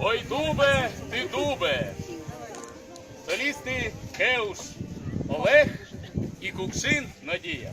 Ой, дубе, ти дубе. Солісти Кеуш Олег і Кукшин Надія.